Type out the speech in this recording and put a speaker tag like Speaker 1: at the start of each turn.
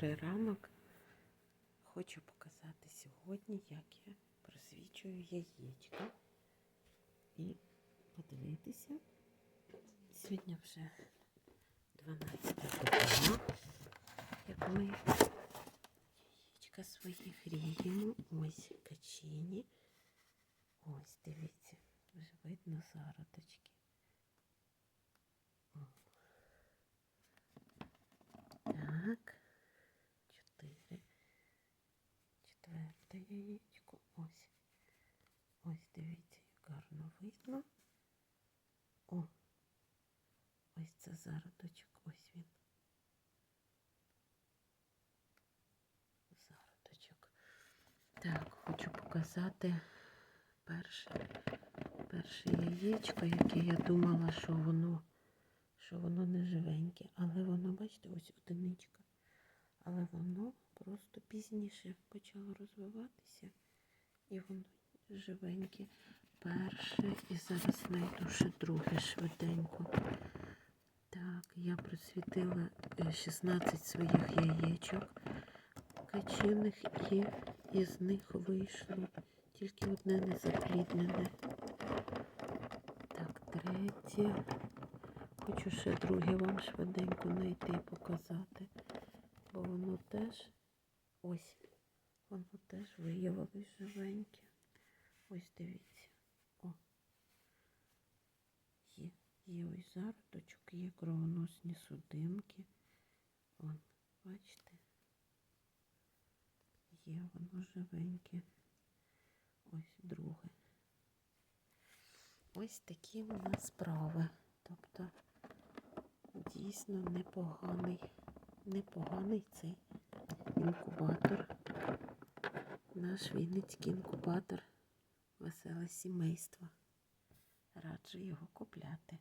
Speaker 1: Добрий. Хочу показати сьогодні, як я просвічую яєчка. І подивитися. Сьогодні вже 12 година, як ми яєчка свої гріємо. Ось качині. Ось, дивіться, вже видно зародочки. О. Так, чотири. Четверте яєчко. Ось. Ось дивіться, як гарно видно. О, ось це зародочок. Ось він. Зародочок. Так, хочу показати перше, перше яєчко, яке я думала, що воно що воно не живеньке, але воно, бачите, ось одиничка. Але воно просто пізніше почало розвиватися, і воно живеньке. Перше, і зараз знайду ще друге швиденько. Так, я просвітила е, 16 своїх яєчок качиних, і із них вийшло тільки одне незапліднене. Так, третє. Хочу ще друге вам швиденько знайти і показати, бо воно теж ось, воно теж виявилось живеньке. Ось дивіться. О. Є, є ось зародочок, є кровоносні судинки. Вон, бачите? Є воно живеньке. Ось друге. Ось такі у нас справи. Тобто дійсно непоганий, непоганий цей інкубатор. Наш Вінницький інкубатор Веселе сімейство. Раджу його купляти.